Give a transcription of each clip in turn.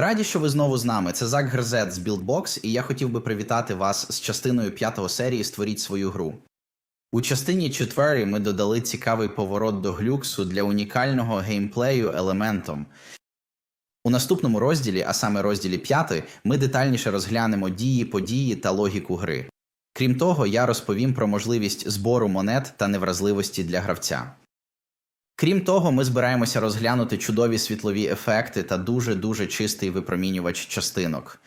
Раді, що ви знову з нами. Це Зак Грзет з BuildBox, і я хотів би привітати вас з частиною п'ятого серії Створіть свою гру. У частині четвертій ми додали цікавий поворот до глюксу для унікального геймплею елементом. У наступному розділі, а саме розділі 5, ми детальніше розглянемо дії, події та логіку гри. Крім того, я розповім про можливість збору монет та невразливості для гравця. Крім того, ми збираємося розглянути чудові світлові ефекти та дуже-дуже чистий випромінювач частинок.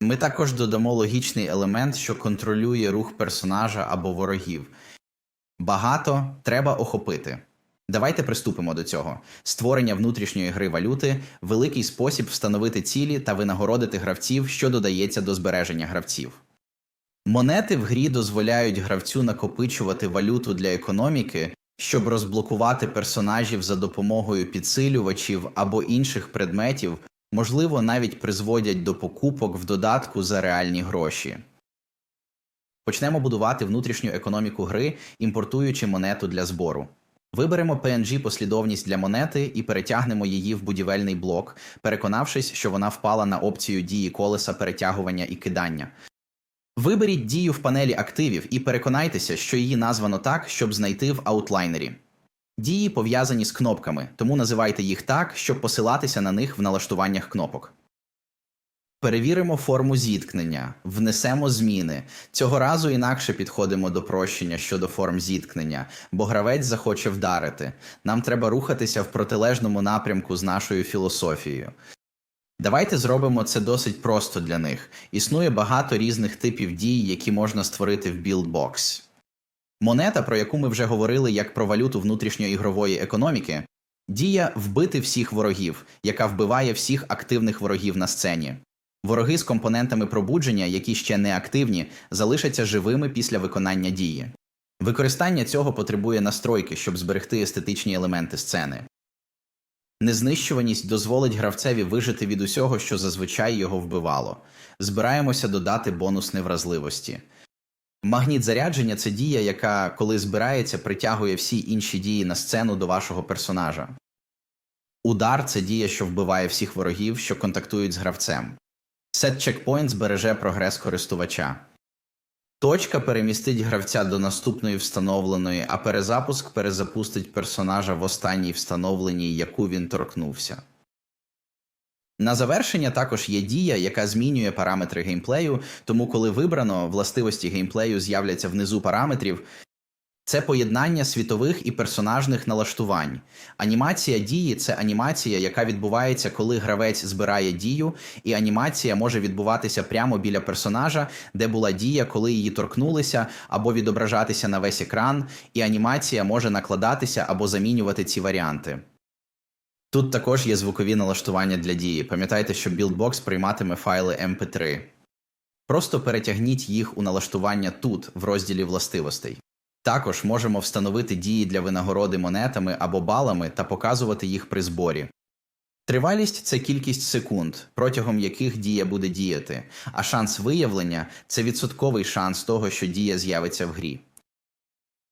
Ми також додамо логічний елемент, що контролює рух персонажа або ворогів. Багато треба охопити. Давайте приступимо до цього. Створення внутрішньої гри валюти великий спосіб встановити цілі та винагородити гравців, що додається до збереження гравців. Монети в грі дозволяють гравцю накопичувати валюту для економіки, щоб розблокувати персонажів за допомогою підсилювачів або інших предметів, можливо, навіть призводять до покупок в додатку за реальні гроші. Почнемо будувати внутрішню економіку гри, імпортуючи монету для збору. Виберемо PNG послідовність для монети і перетягнемо її в будівельний блок, переконавшись, що вона впала на опцію дії колеса перетягування і кидання. Виберіть дію в панелі активів і переконайтеся, що її названо так, щоб знайти в аутлайнері. Дії пов'язані з кнопками, тому називайте їх так, щоб посилатися на них в налаштуваннях кнопок. Перевіримо форму зіткнення, внесемо зміни. Цього разу інакше підходимо до прощення щодо форм зіткнення, бо гравець захоче вдарити. Нам треба рухатися в протилежному напрямку з нашою філософією. Давайте зробимо це досить просто для них. Існує багато різних типів дій, які можна створити в BuildBox. Монета, про яку ми вже говорили як про валюту внутрішньоігрової економіки, дія вбити всіх ворогів, яка вбиває всіх активних ворогів на сцені. Вороги з компонентами пробудження, які ще не активні, залишаться живими після виконання дії. Використання цього потребує настройки, щоб зберегти естетичні елементи сцени. Незнищуваність дозволить гравцеві вижити від усього, що зазвичай його вбивало. Збираємося додати бонус невразливості. Магніт зарядження це дія, яка, коли збирається, притягує всі інші дії на сцену до вашого персонажа. Удар це дія, що вбиває всіх ворогів, що контактують з гравцем. Сет чекпоінт збереже прогрес користувача. Точка перемістить гравця до наступної встановленої, а перезапуск перезапустить персонажа в останній встановленій, яку він торкнувся. На завершення також є дія, яка змінює параметри геймплею, тому коли вибрано властивості геймплею з'являться внизу параметрів. Це поєднання світових і персонажних налаштувань. Анімація дії це анімація, яка відбувається, коли гравець збирає дію, і анімація може відбуватися прямо біля персонажа, де була дія, коли її торкнулися, або відображатися на весь екран, і анімація може накладатися або замінювати ці варіанти. Тут також є звукові налаштування для дії. Пам'ятайте, що BuildBox прийматиме файли MP3. Просто перетягніть їх у налаштування тут, в розділі властивостей. Також можемо встановити дії для винагороди монетами або балами та показувати їх при зборі. Тривалість це кількість секунд, протягом яких дія буде діяти, а шанс виявлення це відсотковий шанс того, що дія з'явиться в грі.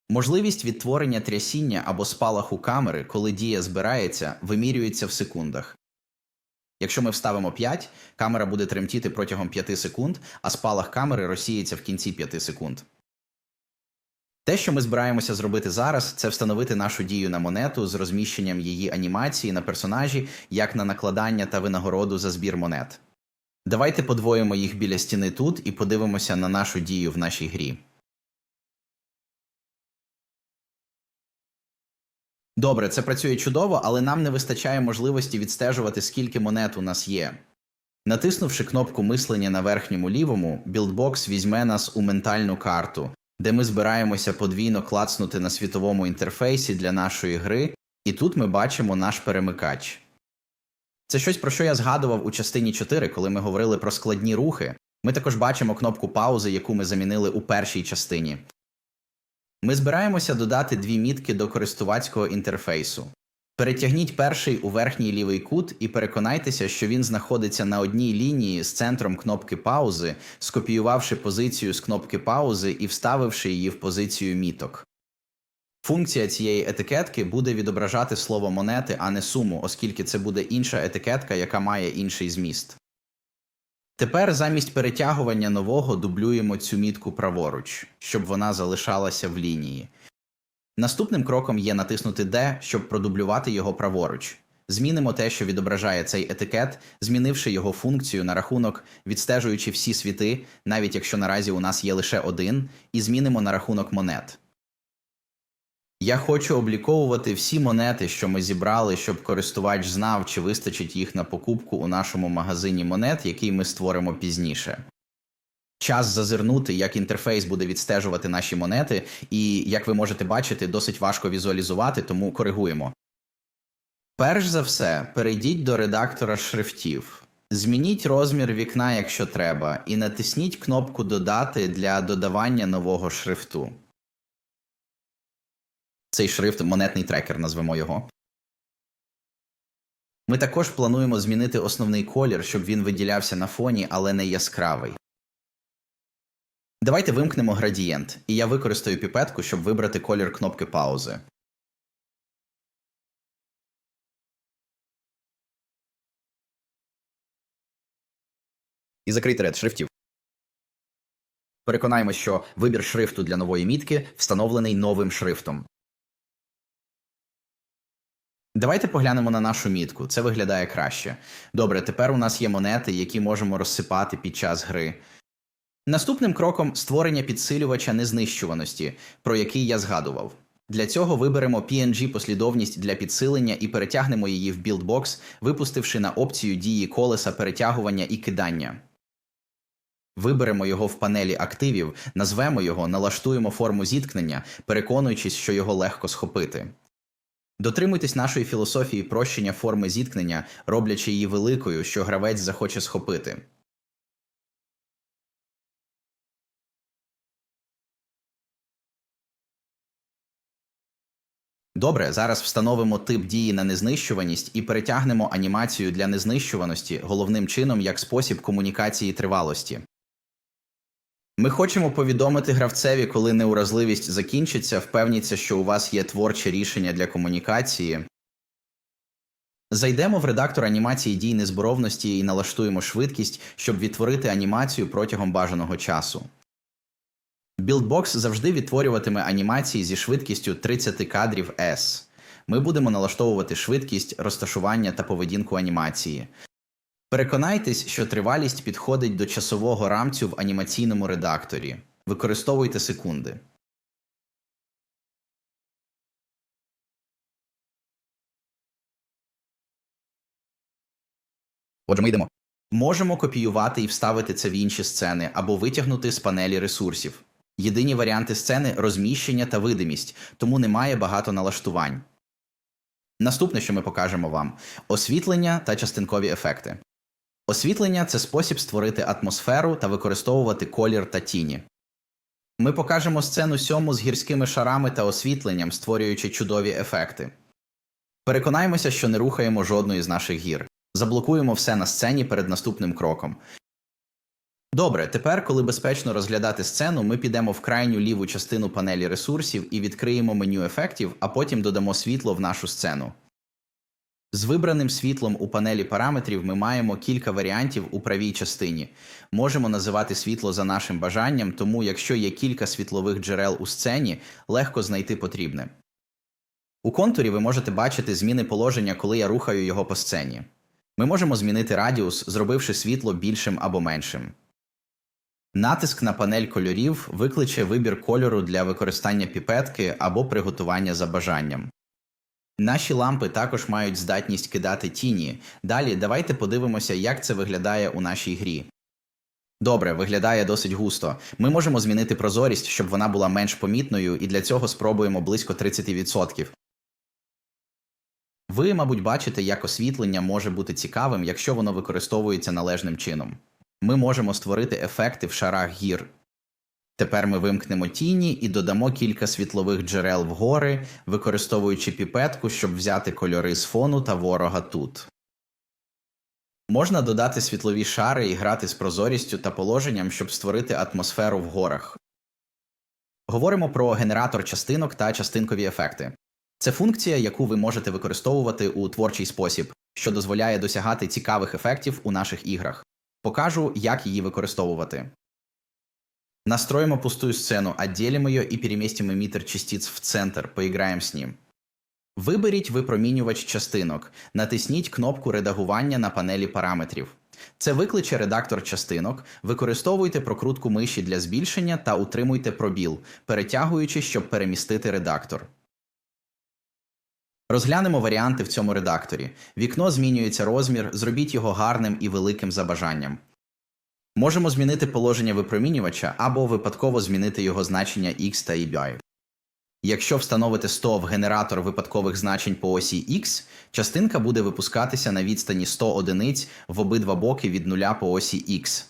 Можливість відтворення трясіння або спалаху камери, коли дія збирається, вимірюється в секундах. Якщо ми вставимо 5, камера буде тремтіти протягом 5 секунд, а спалах камери розсіється в кінці 5 секунд. Те, що ми збираємося зробити зараз, це встановити нашу дію на монету з розміщенням її анімації на персонажі, як на накладання та винагороду за збір монет. Давайте подвоїмо їх біля стіни тут і подивимося на нашу дію в нашій грі. Добре, це працює чудово, але нам не вистачає можливості відстежувати, скільки монет у нас є. Натиснувши кнопку мислення на верхньому лівому, BuildBox візьме нас у ментальну карту, де ми збираємося подвійно клацнути на світовому інтерфейсі для нашої гри, і тут ми бачимо наш перемикач. Це щось про що я згадував у частині 4, коли ми говорили про складні рухи. Ми також бачимо кнопку паузи, яку ми замінили у першій частині. Ми збираємося додати дві мітки до користувацького інтерфейсу. Перетягніть перший у верхній лівий кут і переконайтеся, що він знаходиться на одній лінії з центром кнопки паузи, скопіювавши позицію з кнопки паузи і вставивши її в позицію міток. Функція цієї етикетки буде відображати слово монети, а не суму, оскільки це буде інша етикетка, яка має інший зміст. Тепер замість перетягування нового дублюємо цю мітку праворуч, щоб вона залишалася в лінії. Наступним кроком є натиснути D, щоб продублювати його праворуч. Змінимо те, що відображає цей етикет, змінивши його функцію на рахунок, відстежуючи всі світи, навіть якщо наразі у нас є лише один, і змінимо на рахунок монет. Я хочу обліковувати всі монети, що ми зібрали, щоб користувач знав, чи вистачить їх на покупку у нашому магазині монет, який ми створимо пізніше. Час зазирнути, як інтерфейс буде відстежувати наші монети, і, як ви можете бачити, досить важко візуалізувати, тому коригуємо. Перш за все, перейдіть до редактора шрифтів. Змініть розмір вікна, якщо треба, і натисніть кнопку Додати для додавання нового шрифту. Цей шрифт монетний трекер, назвемо його. Ми також плануємо змінити основний колір, щоб він виділявся на фоні, але не яскравий. Давайте вимкнемо градієнт, і я використаю піпетку, щоб вибрати колір кнопки паузи. І закрийте ряд шрифтів. Переконаємось, що вибір шрифту для нової мітки встановлений новим шрифтом. Давайте поглянемо на нашу мітку. Це виглядає краще. Добре, тепер у нас є монети, які можемо розсипати під час гри. Наступним кроком створення підсилювача незнищуваності, про який я згадував. Для цього виберемо PNG послідовність для підсилення і перетягнемо її в BuildBox, випустивши на опцію дії колеса перетягування і кидання. Виберемо його в панелі активів, назвемо його, налаштуємо форму зіткнення, переконуючись, що його легко схопити. Дотримуйтесь нашої філософії прощення форми зіткнення, роблячи її великою, що гравець захоче схопити. Добре, зараз встановимо тип дії на незнищуваність і перетягнемо анімацію для незнищуваності головним чином як спосіб комунікації тривалості. Ми хочемо повідомити гравцеві, коли неуразливість закінчиться, впевніться, що у вас є творче рішення для комунікації. Зайдемо в редактор анімації дій незборовності і налаштуємо швидкість, щоб відтворити анімацію протягом бажаного часу. BuildBox завжди відтворюватиме анімації зі швидкістю 30 кадрів S. Ми будемо налаштовувати швидкість, розташування та поведінку анімації. Переконайтесь, що тривалість підходить до часового рамцю в анімаційному редакторі. Використовуйте секунди. Отже, ми йдемо. Можемо копіювати і вставити це в інші сцени або витягнути з панелі ресурсів. Єдині варіанти сцени розміщення та видимість, тому немає багато налаштувань. Наступне, що ми покажемо вам освітлення та частинкові ефекти. Освітлення це спосіб створити атмосферу та використовувати колір та тіні. Ми покажемо сцену сьому з гірськими шарами та освітленням, створюючи чудові ефекти. Переконаємося, що не рухаємо жодної з наших гір. Заблокуємо все на сцені перед наступним кроком. Добре, тепер, коли безпечно розглядати сцену, ми підемо в крайню ліву частину панелі ресурсів і відкриємо меню ефектів, а потім додамо світло в нашу сцену. З вибраним світлом у панелі параметрів ми маємо кілька варіантів у правій частині. Можемо називати світло за нашим бажанням, тому якщо є кілька світлових джерел у сцені, легко знайти потрібне. У контурі ви можете бачити зміни положення, коли я рухаю його по сцені. Ми можемо змінити радіус, зробивши світло більшим або меншим. Натиск на панель кольорів викличе вибір кольору для використання піпетки або приготування за бажанням. Наші лампи також мають здатність кидати тіні. Далі давайте подивимося, як це виглядає у нашій грі. Добре, виглядає досить густо. Ми можемо змінити прозорість, щоб вона була менш помітною, і для цього спробуємо близько 30%. Ви, мабуть, бачите, як освітлення може бути цікавим, якщо воно використовується належним чином. Ми можемо створити ефекти в шарах гір. Тепер ми вимкнемо тіні і додамо кілька світлових джерел вгори, використовуючи піпетку, щоб взяти кольори з фону та ворога тут. Можна додати світлові шари і грати з прозорістю та положенням, щоб створити атмосферу в горах. Говоримо про генератор частинок та частинкові ефекти. Це функція, яку ви можете використовувати у творчий спосіб, що дозволяє досягати цікавих ефектів у наших іграх. Покажу, як її використовувати. Настроим пустую сцену, отделим ее и переместим эмиттер частиц в центр, поиграем з ним. Виберіть випромінювач частинок, натисніть кнопку редагування на панелі параметрів. Це викличе редактор частинок, використовуйте прокрутку миші для збільшення та утримуйте пробіл, перетягуючи, щоб перемістити редактор. Розглянемо варіанти в цьому редакторі. Вікно змінюється розмір, зробіть його гарним і великим за бажанням. Можемо змінити положення випромінювача або випадково змінити його значення X та Y. Якщо встановити 100 в генератор випадкових значень по осі X, частинка буде випускатися на відстані 100 одиниць в обидва боки від нуля по осі X.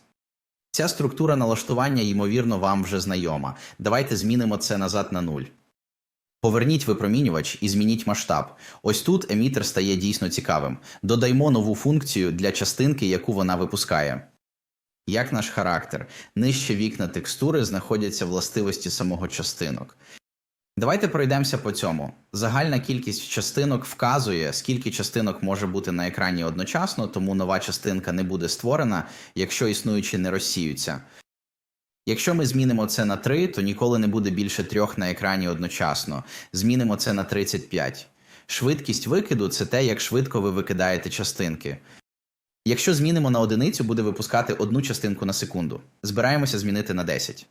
Ця структура налаштування, ймовірно, вам вже знайома. Давайте змінимо це назад на 0. Поверніть випромінювач і змініть масштаб. Ось тут емітер стає дійсно цікавим. Додаймо нову функцію для частинки, яку вона випускає. Як наш характер, нижче вікна текстури знаходяться властивості самого частинок. Давайте пройдемося по цьому. Загальна кількість частинок вказує, скільки частинок може бути на екрані одночасно, тому нова частинка не буде створена, якщо існуючі не розсіються. Якщо ми змінимо це на 3, то ніколи не буде більше трьох на екрані одночасно. Змінимо це на 35. Швидкість викиду це те, як швидко ви викидаєте частинки. Якщо змінимо на одиницю, буде випускати одну частинку на секунду. Збираємося змінити на 10.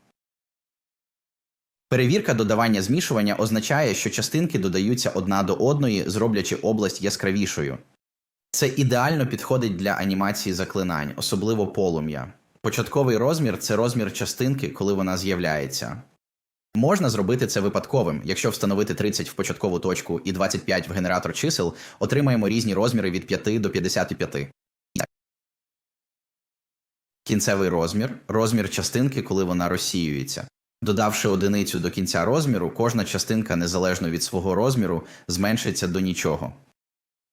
Перевірка додавання змішування означає, що частинки додаються одна до одної, зроблячи область яскравішою. Це ідеально підходить для анімації заклинань, особливо полум'я. Початковий розмір це розмір частинки, коли вона з'являється. Можна зробити це випадковим. Якщо встановити 30 в початкову точку і 25 в генератор чисел, отримаємо різні розміри від 5 до 55. Кінцевий розмір розмір частинки, коли вона розсіюється. Додавши одиницю до кінця розміру, кожна частинка незалежно від свого розміру зменшиться до нічого.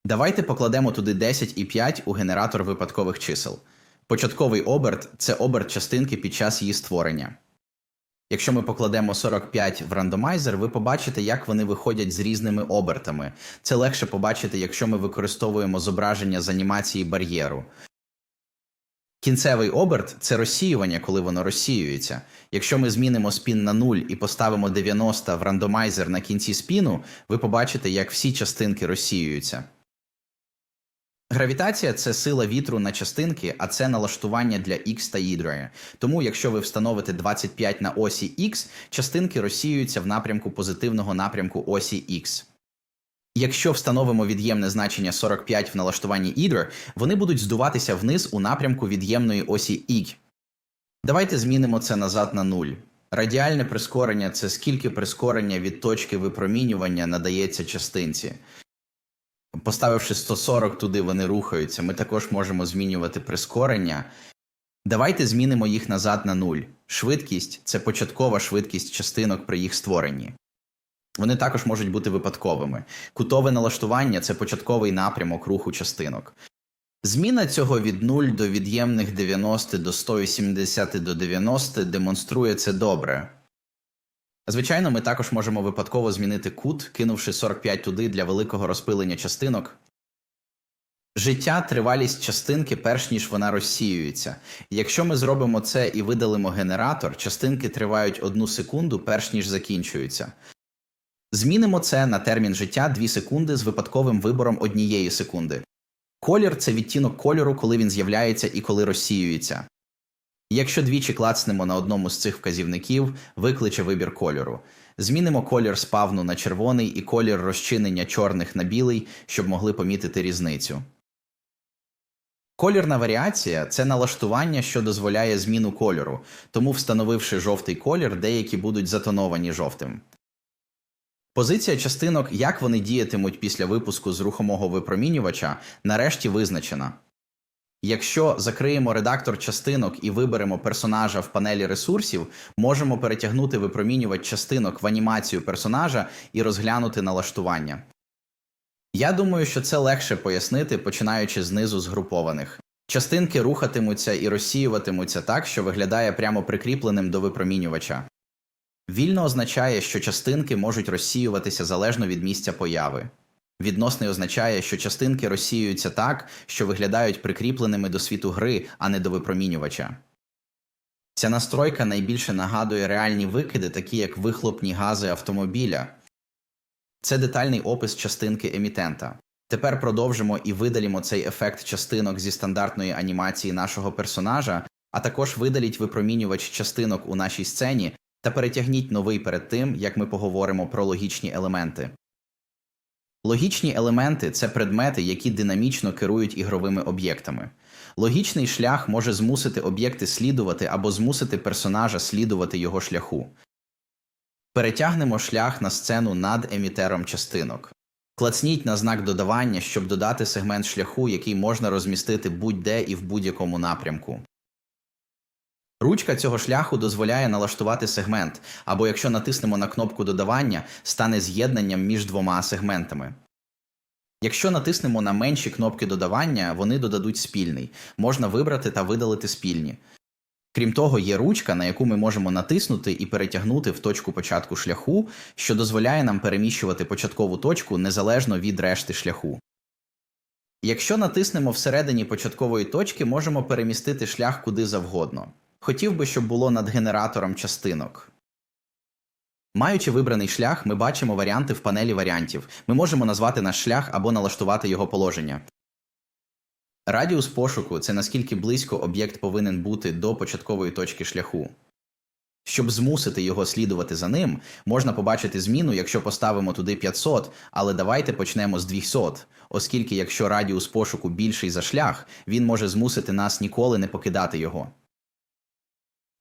Давайте покладемо туди 10 і 5 у генератор випадкових чисел. Початковий оберт це оберт частинки під час її створення. Якщо ми покладемо 45 в рандомайзер, ви побачите, як вони виходять з різними обертами. Це легше побачити, якщо ми використовуємо зображення з анімації бар'єру. Кінцевий оберт це розсіювання, коли воно розсіюється. Якщо ми змінимо спін на 0 і поставимо 90 в рандомайзер на кінці спіну, ви побачите, як всі частинки розсіюються. Гравітація це сила вітру на частинки, а це налаштування для X та Y. Тому, якщо ви встановите 25 на осі X, частинки розсіюються в напрямку позитивного напрямку осі X. Якщо встановимо від'ємне значення 45 в налаштуванні Either, вони будуть здуватися вниз у напрямку від'ємної осі Y. Давайте змінимо це назад на 0. Радіальне прискорення це скільки прискорення від точки випромінювання надається частинці. Поставивши 140 туди, вони рухаються. Ми також можемо змінювати прискорення. Давайте змінимо їх назад на 0. Швидкість це початкова швидкість частинок при їх створенні. Вони також можуть бути випадковими. Кутове налаштування це початковий напрямок руху частинок. Зміна цього від 0 до від'ємних 90 до 180 до 90 демонструє це добре. Звичайно, ми також можемо випадково змінити кут, кинувши 45 туди для великого розпилення частинок. Життя тривалість частинки перш ніж вона розсіюється. Якщо ми зробимо це і видалимо генератор, частинки тривають одну секунду перш ніж закінчуються. Змінимо це на термін життя 2 секунди з випадковим вибором однієї секунди. Колір це відтінок кольору, коли він з'являється і коли розсіюється. Якщо двічі клацнемо на одному з цих вказівників, викличе вибір кольору. Змінимо колір спавну на червоний і колір розчинення чорних на білий, щоб могли помітити різницю. Колірна варіація це налаштування, що дозволяє зміну кольору, тому встановивши жовтий колір, деякі будуть затоновані жовтим. Позиція частинок, як вони діятимуть після випуску з рухомого випромінювача, нарешті визначена. Якщо закриємо редактор частинок і виберемо персонажа в панелі ресурсів, можемо перетягнути випромінювач частинок в анімацію персонажа і розглянути налаштування. Я думаю, що це легше пояснити, починаючи знизу згрупованих. Частинки рухатимуться і розсіюватимуться так, що виглядає прямо прикріпленим до випромінювача. Вільно означає, що частинки можуть розсіюватися залежно від місця появи. Відносний означає, що частинки розсіюються так, що виглядають прикріпленими до світу гри, а не до випромінювача. Ця настройка найбільше нагадує реальні викиди, такі як вихлопні гази автомобіля. Це детальний опис частинки емітента. Тепер продовжимо і видалімо цей ефект частинок зі стандартної анімації нашого персонажа, а також видаліть випромінювач частинок у нашій сцені та перетягніть новий перед тим, як ми поговоримо про логічні елементи. Логічні елементи це предмети, які динамічно керують ігровими об'єктами. Логічний шлях може змусити об'єкти слідувати або змусити персонажа слідувати його шляху. Перетягнемо шлях на сцену над емітером частинок. Клацніть на знак додавання, щоб додати сегмент шляху, який можна розмістити будь-де і в будь-якому напрямку. Ручка цього шляху дозволяє налаштувати сегмент, або якщо натиснемо на кнопку додавання, стане з'єднанням між двома сегментами. Якщо натиснемо на менші кнопки додавання, вони додадуть спільний. Можна вибрати та видалити спільні. Крім того, є ручка, на яку ми можемо натиснути і перетягнути в точку початку шляху, що дозволяє нам переміщувати початкову точку незалежно від решти шляху. Якщо натиснемо всередині початкової точки, можемо перемістити шлях куди завгодно. Хотів би, щоб було над генератором частинок. Маючи вибраний шлях, ми бачимо варіанти в панелі варіантів. Ми можемо назвати наш шлях або налаштувати його положення. Радіус пошуку це наскільки близько об'єкт повинен бути до початкової точки шляху. Щоб змусити його слідувати за ним, можна побачити зміну, якщо поставимо туди 500, але давайте почнемо з 200, оскільки якщо радіус пошуку більший за шлях, він може змусити нас ніколи не покидати його.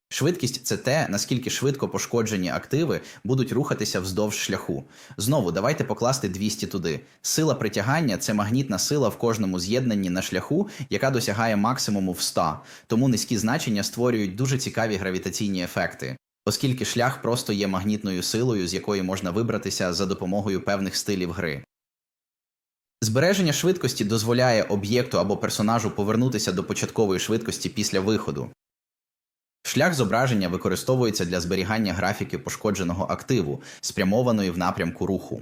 Швидкість це те, наскільки швидко пошкоджені активи будуть рухатися вздовж шляху. Знову давайте покласти 200 туди. Сила притягання це магнітна сила в кожному з'єднанні на шляху, яка досягає максимуму в 100, тому низькі значення створюють дуже цікаві гравітаційні ефекти, оскільки шлях просто є магнітною силою, з якої можна вибратися за допомогою певних стилів гри. Збереження швидкості дозволяє об'єкту або персонажу повернутися до початкової швидкості після виходу. Шлях зображення використовується для зберігання графіки пошкодженого активу, спрямованої в напрямку руху.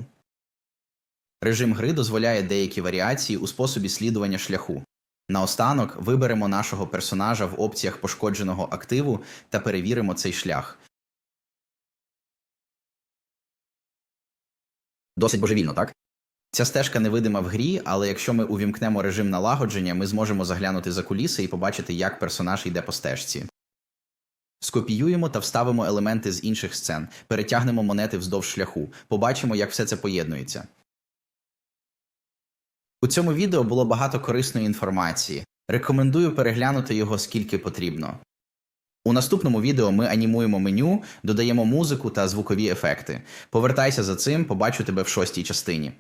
Режим гри дозволяє деякі варіації у способі слідування шляху. Наостанок виберемо нашого персонажа в опціях пошкодженого активу та перевіримо цей шлях. Досить божевільно, так? Ця стежка невидима в грі, але якщо ми увімкнемо режим налагодження, ми зможемо заглянути за куліси і побачити, як персонаж йде по стежці. Скопіюємо та вставимо елементи з інших сцен, перетягнемо монети вздовж шляху, побачимо, як все це поєднується. У цьому відео було багато корисної інформації. Рекомендую переглянути його скільки потрібно. У наступному відео ми анімуємо меню, додаємо музику та звукові ефекти. Повертайся за цим, побачу тебе в шостій частині.